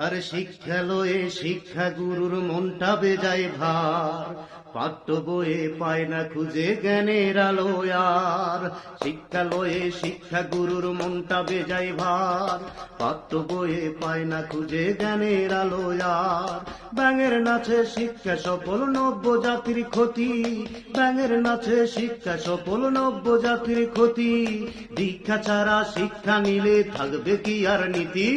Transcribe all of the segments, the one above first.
আরে শিক্ষা লয়ে শিক্ষা গুরুর মনটা বেজায় ভার। পাঠ্য বইয়ে পায় না খুঁজে জ্ঞানের আলোয়ার আর। শিক্ষা গুরুর মনটা বেজায় ভার। পাঠ্য বইয়ে পায় না খুঁজে জ্ঞানের আলো আর। ব্যাঙের নাচে শিক্ষা সফল নব্য জাতির ক্ষতি। ব্যাঙের নাচে শিক্ষা সফল নব্য জাতির ক্ষতি। দীক্ষা ছাড়া শিক্ষা নিলে থাকবে কি আর নীতি?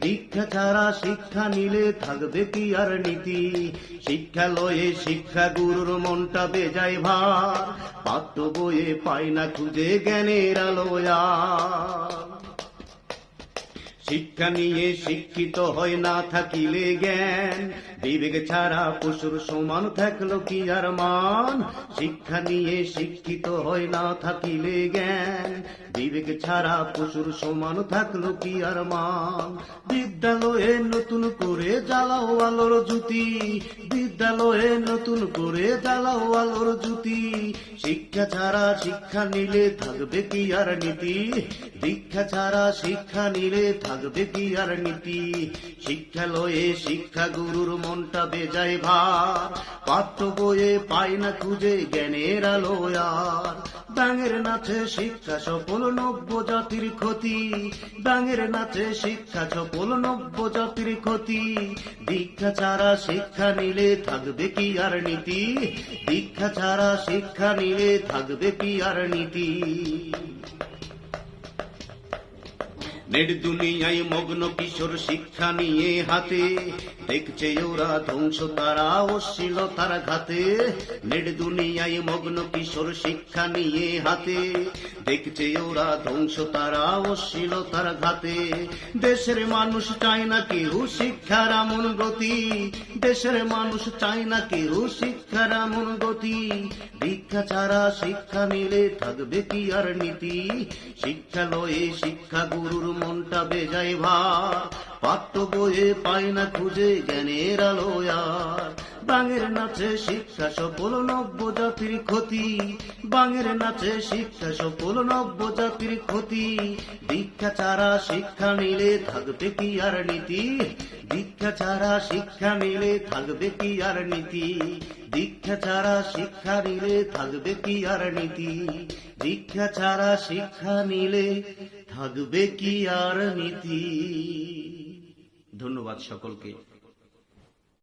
দীক্ষা ছাড়া শিক্ষা নিলে থাকবে কি আর নীতি? শিক্ষা লয়ে শিক্ষা গুরুর মনটা বেজায় ভার। পাত্র বইয়ে পায় না খুঁজে জ্ঞানের আলোয়া। শিক্ষা নিয়ে শিক্ষিত হয় না থাকিলে জ্ঞান। বিবেক ছাড়া পশুর সমান থাকল কি আর মান? শিক্ষা নিয়ে শিক্ষিত হয় না থাকিলে জ্ঞান। বিবেক ছাড়া পশুর সমান থাকল কি আর মান? বিদ্যালয়ে নতুন করে জ্বালাও আলোর জুতি বিদ্যালয়ে নতুন করে জ্বালাও আলোর জুতি শিক্ষা ছাড়া শিক্ষা নিলে থাকবে কি আর নীতি? দীক্ষা ছাড়া শিক্ষা নিলে থাকবে কি আর নীতি। শিক্ষা লয়ে শিক্ষা গুরুর মনটা বেজায় ভার। পাঠ্য বইয়ে পায় না খুঁজে জ্ঞানের আলো আর। ডাঙের নাচে শিক্ষা সফল নব্য জাতির ক্ষতি। ডাঙের নাচে শিক্ষা সফল নব্য জাতির ক্ষতি। দীক্ষা ছাড়া শিক্ষা নিলে থাকবে কি আর নীতি? দীক্ষা ছাড়া শিক্ষা নিলে থাকবে কি আর নীতি? দুনিয়ায় মগ্ন কিশোর শিক্ষা নিয়ে হাতে। দেখছে ওরা ধ্বংস, তারা অশ্লীলতার ঘাতে। নেট দুনিয়ায় মগ্ন কিশোর শিক্ষা নিয়ে হাতে। দেখছে ওরা ধ্বংস, তারা অশ্লীলতার ঘাতে। দেশের মানুষ চায় না কেউ শিক্ষার আমন গতি। দেশের মানুষ চায় না কেউ শিক্ষার আমন গতি। দীক্ষা ছাড়া শিক্ষা নিলে থাকবে কি আর নীতি? শিক্ষা লয়ে শিক্ষা গুরুর মনটা বেজায় ভার। পাঠ্য বইয়ে পাই না খুঁজে জ্ঞানের আলো আর। বাঙের নাচে শিক্ষা সফল নব্য জাতির ক্ষতি। বাঙের নাচে শিক্ষা সফল নব্য জাতির ক্ষতি। দীক্ষা ছাড়া শিক্ষা নিলে থাকবে কি আর নীতি? দীক্ষা ছাড়া শিক্ষা নিলে থাকবে কি আর নীতি? দীক্ষা ছাড়া শিক্ষা নিলে থাকবে কি আর নীতি? দীক্ষা ছাড়া শিক্ষা নিলে থাকবে কি আর নীতি? ধন্যবাদ সকলকে।